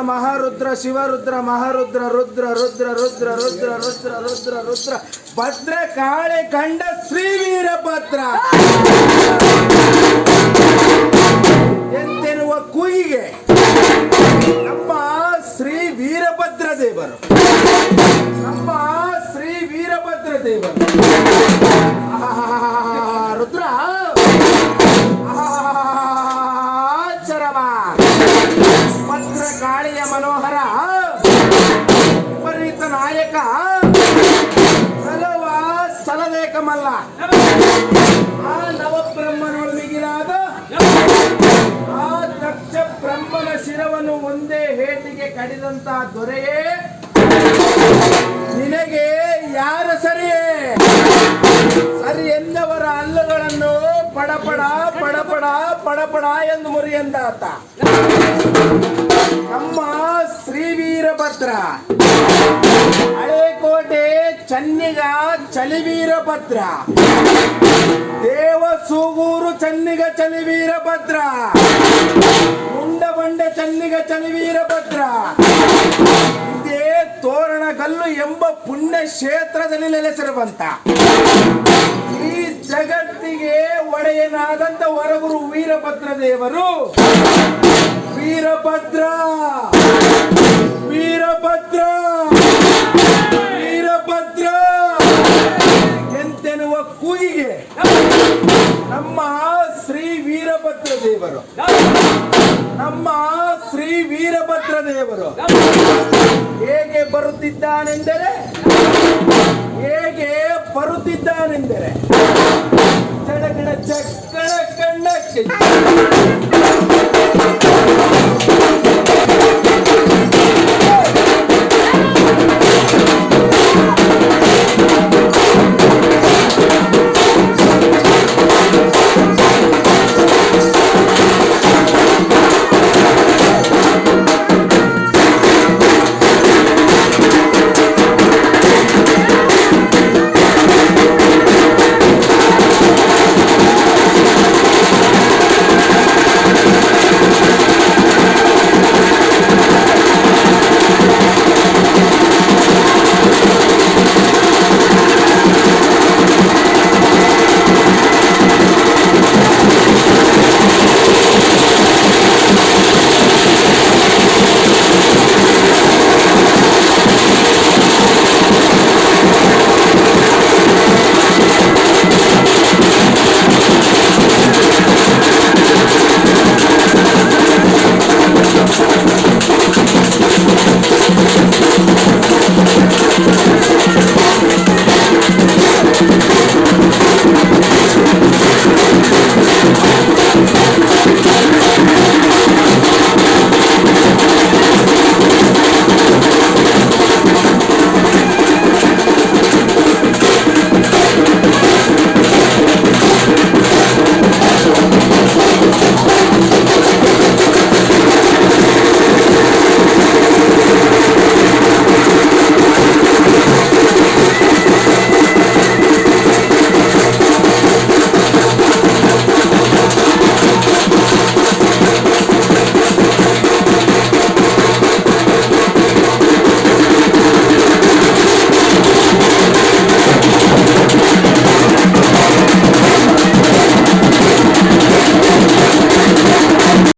ಮಹಾರುದ್ರ, ಶಿವರುದ್ರ, ಮಹಾರುದ್ರ, ರುದ್ರ ರುದ್ರ ರುದ್ರ ರುದ್ರ ರುದ್ರ ರುದ್ರ ರುದ್ರ. ಭದ್ರ ಕಾಳೆ ಕಂಡ ಶ್ರೀ ವೀರಭದ್ರ ಎಂತೆನ್ನುವ ಕೂಗಿಗೆ ನಮ್ಮ ಶ್ರೀ ವೀರಭದ್ರ ದೇವರು. ನಮ್ಮ ಶ್ರೀ ವೀರಭದ್ರ ದೇವರು ನಾಯಕ ಸಲವ ಸಲದೇಕ ಮಲ್ಲ ಆ ನವಬ್ರಹ್ಮನೊಂದಿಗಿನಾದ ಆ ದಕ್ಷ ಬ್ರಹ್ಮನ ಶಿರವನ್ನು ಒಂದೇ ಹೇಟಿಗೆ ಕಡಿದಂತ ದೊರೆಯೇ ನಿನಗೆ ಯಾರ ಸರಿಯೇ? ಸರಿ ಎಂದವರ ಹಲ್ಲುಗಳನ್ನು ಪಡಪಡ ಪಡಪಡ ಪಡಪಡ ಎಂದು ಮುರಿಯಂದಾತ. ನಮ್ಮ ಶ್ರೀ ವೀರಭದ್ರ. ಹಳೇಕೋಟೆ, ಚನ್ನಿಗ ಚಲಿವೀರಭದ್ರ ದೇವ ಸೂಗೂರು ಚನ್ನಿಗ ಚಲಿವೀರಭದ್ರ ಮುಂಡಬಂಡೆ ಚನ್ನಿಗ ಚಲಿವೀರಭದ್ರ ಇದೇ ತೋರಣಗಲ್ಲು ಎಂಬ ಪುಣ್ಯ ಕ್ಷೇತ್ರದಲ್ಲಿ ನೆಲೆಸಿರುವಂತ ಜಗತ್ತಿಗೆ ಒಡೆಯನಾದಂತ ಹೊರಗುರು ವೀರಭದ್ರ ದೇವರು. ವೀರಭದ್ರ! ವೀರಭದ್ರ! ವೀರಭದ್ರ! ಎಂತೆನ್ನುವ ಕೂಗಿಗೆ ನಮ್ಮ ಶ್ರೀ ವೀರಭದ್ರ ದೇವರು. ನಮ್ಮ ಶ್ರೀ ವೀರಭದ್ರ ದೇವರು. ಹೇಗೆ ಬರುತ್ತಿದ್ದಾನೆಂದರೆ ಹೇಗೆ ಬರುತ್ತಿದ್ದಾನೆಂದರೆ